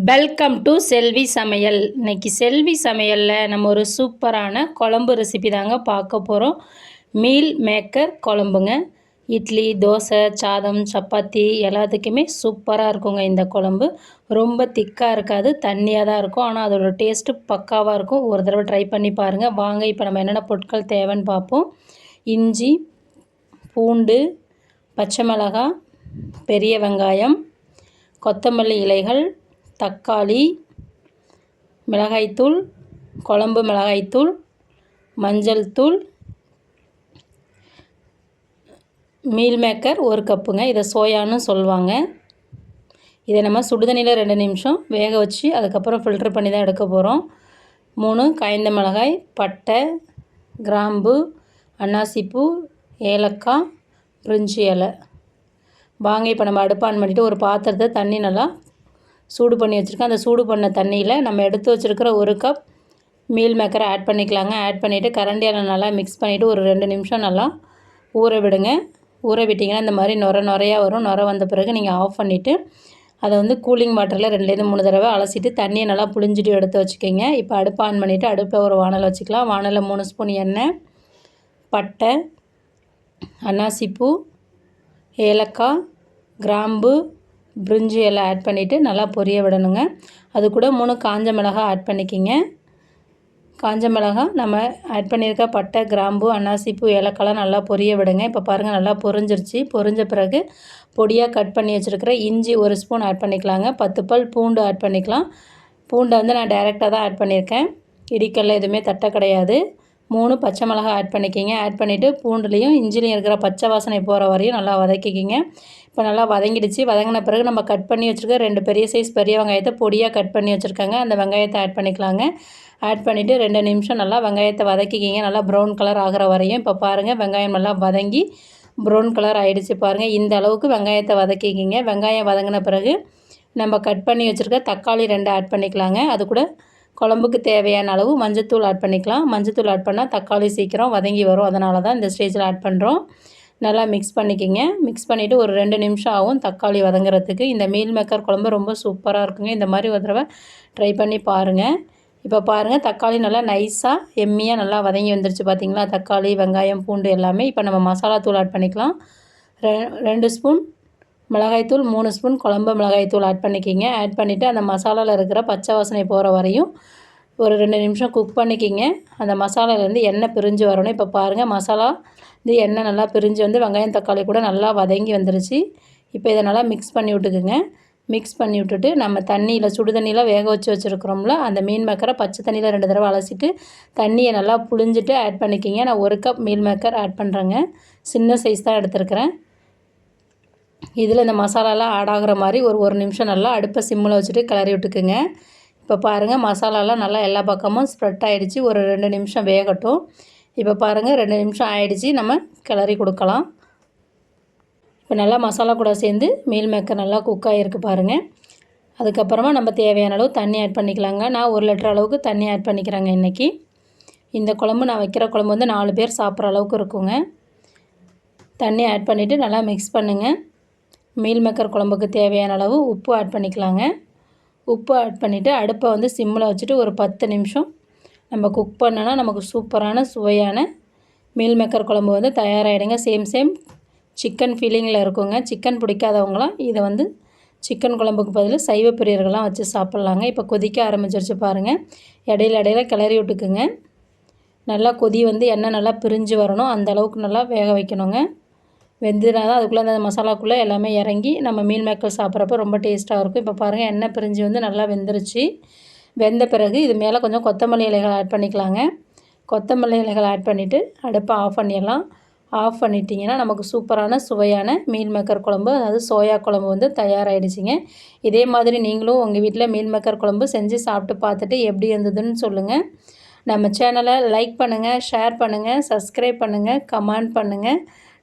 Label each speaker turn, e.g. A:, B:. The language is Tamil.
A: வெல்கம் டு செல்வி சமையல் இன்னைக்கு செல்வி சமையலில் நம்ம ஒரு சூப்பரான குழம்பு ரெசிபி தாங்க பார்க்க போகிறோம் மீல் மேக்கர் குழம்புங்க. இட்லி தோசை சாதம் சப்பாத்தி எல்லாத்துக்குமே சூப்பராக இருக்குங்க இந்த குழம்பு. ரொம்ப திக்காக இருக்காது தண்ணியாக தான் இருக்கும். ஆனால் அதோடய டேஸ்ட்டு பக்காவாக இருக்கும். ஒரு தடவை ட்ரை பண்ணி பாருங்கள் வாங்க இப்போ நம்ம என்னென்ன பொருட்கள் தேவைன்னு பார்ப்போம். இஞ்சி பூண்டு பச்சை மிளகாய் பெரிய வெங்காயம் கொத்தமல்லி இலைகள் தக்காளி மிளகாய்த்தூள் குழம்பு மிளகாய்த்தூள் மஞ்சள் தூள் மீல் மேக்கர் ஒரு கப்புங்க. இதை சோயான்னு சொல்லுவாங்க. இதை நம்ம சுடுதண்ணியில் ரெண்டு நிமிஷம் வேக வச்சு அதுக்கப்புறம் ஃபில்ட்ரு பண்ணி தான் எடுக்க போகிறோம் மூணு காய்ந்த மிளகாய் பட்டை கிராம்பு அன்னாசிப்பூ ஏலக்காய் பிரிஞ்சி இலை. வாங்க இப்போ நம்ம அடுப்பு ஆன் பண்ணிவிட்டு ஒரு பாத்திரத்தை தண்ணி நல்லா சூடு பண்ணி வச்சுருக்கேன். அந்த சூடு பண்ண தண்ணியில் நம்ம எடுத்து வச்சுருக்கிற ஒரு கப் மீல் மேக்கரை ஆட் பண்ணிக்கலாங்க. ஆட் பண்ணிவிட்டு கரண்டியால் நல்லா மிக்ஸ் பண்ணிவிட்டு ஒரு ரெண்டு நிமிஷம் நல்லா ஊற விடுங்க. ஊற விட்டிங்கன்னா இந்த மாதிரி நுர நுறையாக வரும். நுர வந்த பிறகு நீங்கள் ஆஃப் பண்ணிவிட்டு அதை வந்து கூலிங் வாட்டரில் ரெண்டுலேருந்து மூணு தடவை அலசிட்டு தண்ணியை நல்லா புளிஞ்சிட்டு எடுத்து வச்சுக்கிங்க. இப்போ அடுப்பு ஆன் பண்ணிவிட்டு அடுப்பில் ஒரு வானல் வச்சுக்கலாம். வானலில் மூணு ஸ்பூன் எண்ணெய் பட்டை அன்னாசிப்பூ ஏலக்காய் கிராம்பு பிரிஞ்சி எல்லாம் ஆட் பண்ணிவிட்டு நல்லா பொரிய விடணுங்க. அது கூட மூணு காஞ்ச மிளகா ஆட் பண்ணிக்கிங்க. காஞ்ச மிளகா நம்ம ஆட் பண்ணியிருக்க பட்டை கிராம்பு அன்னாசிப்பூ ஏலக்காய்லாம் நல்லா பொரிய விடுங்க. இப்போ பாருங்கள் நல்லா பொரிஞ்சிருச்சு. பொரிஞ்ச பிறகு பொடியாக கட் பண்ணி வச்சுருக்கிற இஞ்சி ஒரு ஸ்பூன் ஆட் பண்ணிக்கலாங்க. பத்து பல் பூண்டு ஆட் பண்ணிக்கலாம். பூண்டை வந்து நான் டைரெக்டாக தான் ஆட் பண்ணியிருக்கேன். இடிக்கல்ல எதுவுமே தட்டை கிடையாது. மூணு பச்சை மிளகா ஆட் பண்ணிக்கிங்க. ஆட் பண்ணிவிட்டு பூண்டுலேயும் இஞ்சிலையும் இருக்கிற பச்சை வாசனை போகிற வரையும் நல்லா வதக்கிக்கிங்க. இப்போ நல்லா வதங்கிடுச்சு. வதங்கின பிறகு நம்ம கட் பண்ணி வச்சுருக்க ரெண்டு பெரிய சைஸ் பெரிய வெங்காயத்தை பொடியாக கட் பண்ணி வச்சுருக்காங்க. அந்த வெங்காயத்தை ஆட் பண்ணிக்கலாங்க. ஆட் பண்ணிவிட்டு ரெண்டு நிமிஷம் நல்லா வெங்காயத்தை வதக்கிக்கிங்க. நல்லா ப்ரௌன் கலர் ஆகிற வரையும் இப்போ பாருங்கள் வெங்காயம் நல்லா வதங்கி ப்ரௌன் கலர் ஆகிடுச்சு பாருங்கள் இந்த அளவுக்கு வெங்காயத்தை வதக்கிக்கிங்க. வெங்காயம் வதங்கின பிறகு நம்ம கட் பண்ணி வச்சுருக்க தக்காளி ரெண்டு ஆட் பண்ணிக்கலாங்க. அது கூட குழம்புக்கு தேவையான அளவு மஞ்சத்தூள் ஆட் பண்ணிக்கலாம். மஞ்சத்தூள் ஆட் பண்ணால் தக்காளி சீக்கிரம் வதங்கி வரும். அதனால தான் இந்த ஸ்டேஜில் ஆட் பண்ணுறோம் நல்லா மிக்ஸ் பண்ணிக்கிங்க. மிக்ஸ் பண்ணிவிட்டு ஒரு ரெண்டு நிமிஷம் ஆகும் தக்காளி வதங்குறதுக்கு. இந்த மீல் மேக்கர் குழம்பு ரொம்ப சூப்பராக இருக்குங்க. இந்த மாதிரி ஒரு தடவை ட்ரை பண்ணி பாருங்கள் இப்போ பாருங்கள் தக்காளி நல்லா நைஸாக எம்மியாக நல்லா வதங்கி வந்துருச்சு பார்த்திங்களா தக்காளி வெங்காயம் பூண்டு எல்லாமே. இப்போ நம்ம மசாலா தூள் ஆட் பண்ணிக்கலாம். ரெ ரெண்டு ஸ்பூன் மிளகாய்த்தூள் மூணு ஸ்பூன் குழம்பு மிளகாய்த்தூள் ஆட் பண்ணிக்கிங்க. ஆட் பண்ணிவிட்டு அந்த மசாலாவில் இருக்கிற பச்சை வாசனை போகிற வரையும் ஒரு ரெண்டு நிமிஷம் குக் பண்ணிக்கிங்க. அந்த மசாலாலேருந்து எண்ணெய் பிரிஞ்சு வரணும். இப்போ பாருங்கள் மசாலா இது எண்ணெய் நல்லா பிரிஞ்சு வந்து வெங்காயம் தக்காளி கூட நல்லா வதங்கி வந்துருச்சு. இப்போ இதை நல்லா மிக்ஸ் பண்ணி விட்டுக்குங்க. மிக்ஸ் பண்ணி விட்டுட்டு நம்ம தண்ணியில் சுடு தண்ணியில் வேக வச்சு வச்சுருக்குறோம்ல அந்த மீன் மேக்கரை பச்சை தண்ணியில் ரெண்டு தடவை அலசிட்டு தண்ணியை நல்லா புழிஞ்சிட்டு ஆட் பண்ணிக்கிங்க. நான் ஒரு கப் மீன் மேக்கர் ஆட் பண்ணுறேங்க சின்ன சைஸ் தான் எடுத்துருக்கிறேன். இதில் இந்த மசாலாலாம் ஆட் ஆகிற மாதிரி ஒரு ஒரு நிமிஷம் நல்லா அடுப்பை சிம்மில் வச்சுட்டு கிளறி விட்டுக்குங்க. இப்போ பாருங்கள் மசாலாலாம் நல்லா எல்லா பக்கமும் ஸ்ப்ரெட் ஆகிடுச்சி ஒரு ரெண்டு நிமிஷம் வேகட்டும். இப்போ பாருங்கள் ரெண்டு நிமிஷம் ஆகிடுச்சி நம்ம கிளறி கொடுக்கலாம். இப்போ நல்லா மசாலா கூட சேர்ந்து மீல் மேக்கர் நல்லா குக் ஆகிருக்கு பாருங்கள் அதுக்கப்புறமா நம்ம தேவையான அளவு தண்ணி ஆட் பண்ணிக்கலாங்க. நான் ஒரு லிட்டர் அளவுக்கு தண்ணி ஆட் பண்ணிக்கிறேங்க இன்றைக்கி இந்த குழம்பு நான் வைக்கிற குழம்பு வந்து நாலு பேர் சாப்பிட்ற அளவுக்கு இருக்குங்க. தண்ணி ஆட் பண்ணிவிட்டு நல்லா மிக்ஸ் பண்ணுங்கள் மீல் மேக்கர் குழம்புக்கு தேவையான அளவு உப்பு ஆட் பண்ணிக்கலாங்க. உப்பு ஆட் பண்ணிவிட்டு அடுப்பை வந்து சிம்மில் வச்சுட்டு ஒரு பத்து நிமிஷம் நம்ம குக் பண்ணோன்னா நமக்கு சூப்பரான சுவையான மீல் மேக்கர் குழம்பு வந்து தயாராகிடுங்க சேம் சேம் சிக்கன் ஃபீலிங்கில் இருக்குங்க. சிக்கன் பிடிக்காதவங்களாம் இதை வந்து சிக்கன் குழம்புக்கு பதில் சைவ பிரியர்கள்லாம் வச்சு சாப்பிட்லாங்க. இப்போ கொதிக்க ஆரம்பிச்சிருச்சு பாருங்கள் இடையில இடையில கிளறி விட்டுக்குங்க. நல்லா கொதி வந்து எண்ணெய் நல்லா பிரிஞ்சு வரணும். அந்த அளவுக்கு நல்லா வேக வைக்கணுங்க. வெந்துனா தான் அதுக்குள்ளே அந்த மசாலாக்குள்ளே எல்லாமே இறங்கி நம்ம மீன் மேக்கல் சாப்பிட்றப்ப ரொம்ப டேஸ்ட்டாக இருக்கும். இப்போ பாருங்கள் எண்ணெய் பிரிஞ்சு வந்து நல்லா வெந்துருச்சு. வெந்த பிறகு இது மேலே கொஞ்சம் கொத்தமல்லி இலைகள் ஆட் பண்ணிக்கலாங்க. கொத்தமல்லி இலைகள் ஆட் பண்ணிவிட்டு அடுப்பை ஆஃப் பண்ணிடலாம். ஆஃப் பண்ணிட்டிங்கன்னா நமக்கு சூப்பரான சுவையான மீன் மேக்கர் குழம்பு அதாவது சோயா குழம்பு வந்து தயாராகிடுச்சிங்க இதே மாதிரி நீங்களும் உங்கள் வீட்டில் மீன் மேக்கர் குழம்பு செஞ்சு சாப்பிட்டு பார்த்துட்டு எப்படி இருந்ததுன்னு சொல்லுங்கள் நம்ம சேனலை லைக் பண்ணுங்கள் ஷேர் பண்ணுங்கள் சப்ஸ்கிரைப் பண்ணுங்கள் கமெண்ட் பண்ணுங்கள்